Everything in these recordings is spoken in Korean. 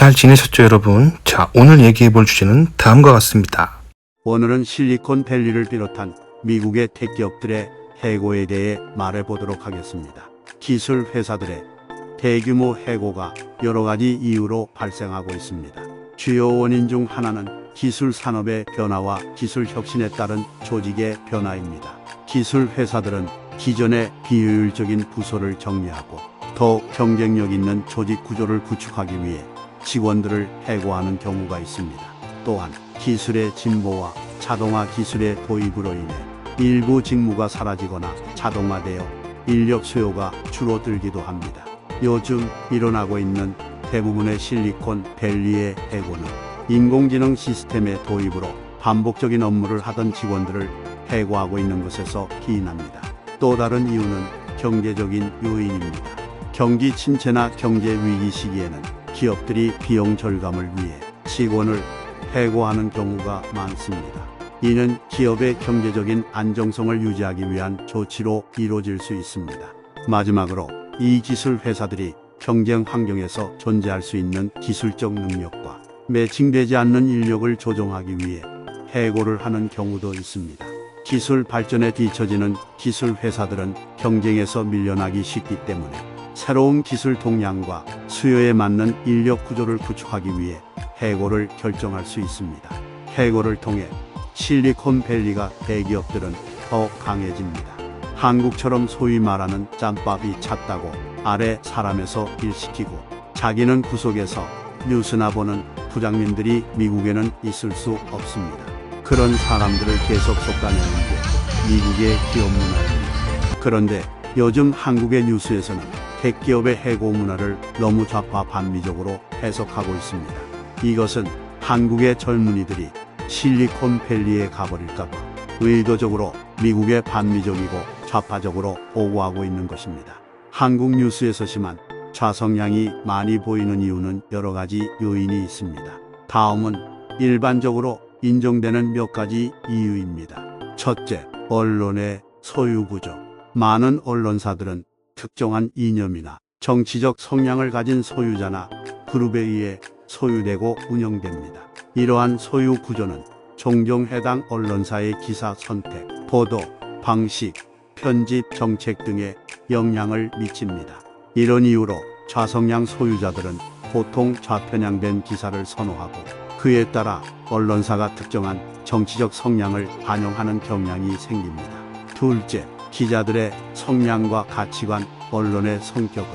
잘 지내셨죠, 여러분? 자, 오늘 얘기해 볼 주제는 다음과 같습니다. 오늘은 실리콘밸리를 비롯한 미국의 택기업들의 해고에 대해 말해 보도록 하겠습니다. 기술 회사들의 대규모 해고가 여러 가지 이유로 발생하고 있습니다. 주요 원인 중 하나는 기술 산업의 변화와 기술 혁신에 따른 조직의 변화입니다. 기술 회사들은 기존의 비효율적인 부서를 정리하고 더 경쟁력 있는 조직 구조를 구축하기 위해 직원들을 해고하는 경우가 있습니다. 또한 기술의 진보와 자동화 기술의 도입으로 인해 일부 직무가 사라지거나 자동화되어 인력 수요가 줄어들기도 합니다. 요즘 일어나고 있는 대부분의 실리콘 밸리의 해고는 인공지능 시스템의 도입으로 반복적인 업무를 하던 직원들을 해고하고 있는 것에서 기인합니다. 또 다른 이유는 경제적인 요인입니다. 경기 침체나 경제 위기 시기에는 기업들이 비용 절감을 위해 직원을 해고하는 경우가 많습니다. 이는 기업의 경제적인 안정성을 유지하기 위한 조치로 이루어질 수 있습니다. 마지막으로 이 기술 회사들이 경쟁 환경에서 존재할 수 있는 기술적 능력과 매칭되지 않는 인력을 조정하기 위해 해고를 하는 경우도 있습니다. 기술 발전에 뒤처지는 기술 회사들은 경쟁에서 밀려나기 쉽기 때문에 새로운 기술 동향과 수요에 맞는 인력 구조를 구축하기 위해 해고를 결정할 수 있습니다. 해고를 통해 실리콘밸리가 대기업들은 더 강해집니다. 한국처럼 소위 말하는 짬밥이 찼다고 아래 사람에서 일시키고 자기는 구속에서 뉴스나 보는 부장님들이 미국에는 있을 수 없습니다. 그런 사람들을 계속 쏟아내는 게 미국의 기업 문화입니다. 그런데 요즘 한국의 뉴스에서는 대기업의 해고 문화를 너무 좌파 반미적으로 해석하고 있습니다. 이것은 한국의 젊은이들이 실리콘밸리에 가버릴까봐 의도적으로 미국의 반미적이고 좌파적으로 보고하고 있는 것입니다. 한국 뉴스에서 심한 좌성향이 많이 보이는 이유는 여러 가지 요인이 있습니다. 다음은 일반적으로 인정되는 몇 가지 이유입니다. 첫째, 언론의 소유구조. 많은 언론사들은 특정한 이념이나 정치적 성향을 가진 소유자나 그룹에 의해 소유되고 운영됩니다. 이러한 소유 구조는 종종 해당 언론사의 기사 선택, 보도, 방식, 편집 정책 등에 영향을 미칩니다. 이런 이유로 좌성향 소유자들은 보통 좌편향된 기사를 선호하고 그에 따라 언론사가 특정한 정치적 성향을 반영하는 경향이 생깁니다. 둘째, 기자들의 성향과 가치관, 언론의 성격은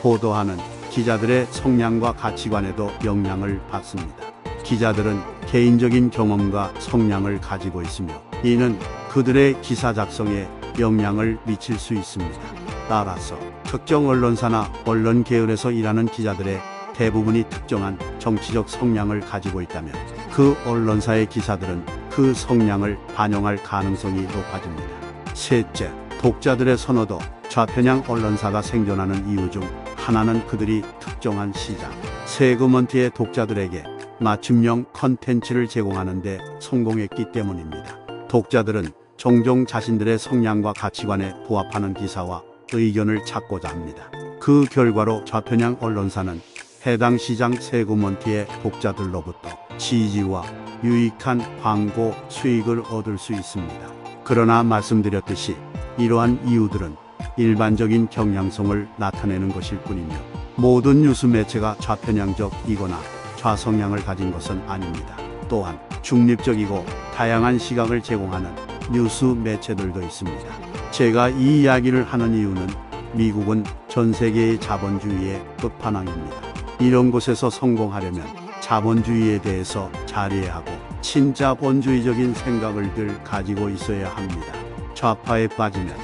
보도하는 기자들의 성향과 가치관에도 영향을 받습니다. 기자들은 개인적인 경험과 성향을 가지고 있으며 이는 그들의 기사 작성에 영향을 미칠 수 있습니다. 따라서 특정 언론사나 언론 계열에서 일하는 기자들의 대부분이 특정한 정치적 성향을 가지고 있다면 그 언론사의 기사들은 그 성향을 반영할 가능성이 높아집니다. 셋째, 독자들의 선호도 좌편향 언론사가 생존하는 이유 중 하나는 그들이 특정한 시장, 세그먼트의 독자들에게 맞춤형 컨텐츠를 제공하는데 성공했기 때문입니다. 독자들은 종종 자신들의 성향과 가치관에 부합하는 기사와 의견을 찾고자 합니다. 그 결과로 좌편향 언론사는 해당 시장 세그먼트의 독자들로부터 지지와 유익한 광고 수익을 얻을 수 있습니다. 그러나 말씀드렸듯이 이러한 이유들은 일반적인 경향성을 나타내는 것일 뿐이며 모든 뉴스 매체가 좌편향적이거나 좌성향을 가진 것은 아닙니다. 또한 중립적이고 다양한 시각을 제공하는 뉴스 매체들도 있습니다. 제가 이 이야기를 하는 이유는 미국은 전 세계의 자본주의의 끝판왕입니다. 이런 곳에서 성공하려면 자본주의에 대해서 잘 이해하고 친자 본주의적인 생각을 늘 가지고 있어야 합니다. 좌파에 빠지면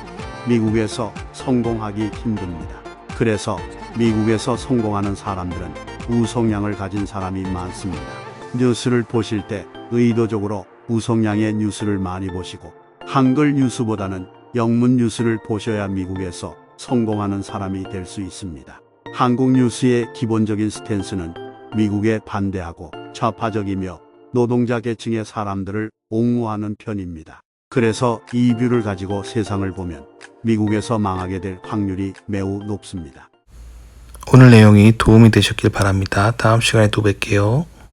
미국에서 성공하기 힘듭니다. 그래서 미국에서 성공하는 사람들은 우성향을 가진 사람이 많습니다. 뉴스를 보실 때 의도적으로 우성향의 뉴스를 많이 보시고 한글 뉴스보다는 영문 뉴스를 보셔야 미국에서 성공하는 사람이 될 수 있습니다. 한국 뉴스의 기본적인 스탠스는 미국에 반대하고 좌파적이며 노동자 계층의 사람들을 옹호하는 편입니다. 그래서 이 뷰를 가지고 세상을 보면 미국에서 망하게 될 확률이 매우 높습니다. 오늘 내용이 도움이 되셨길 바랍니다. 다음 시간에 또 뵐게요.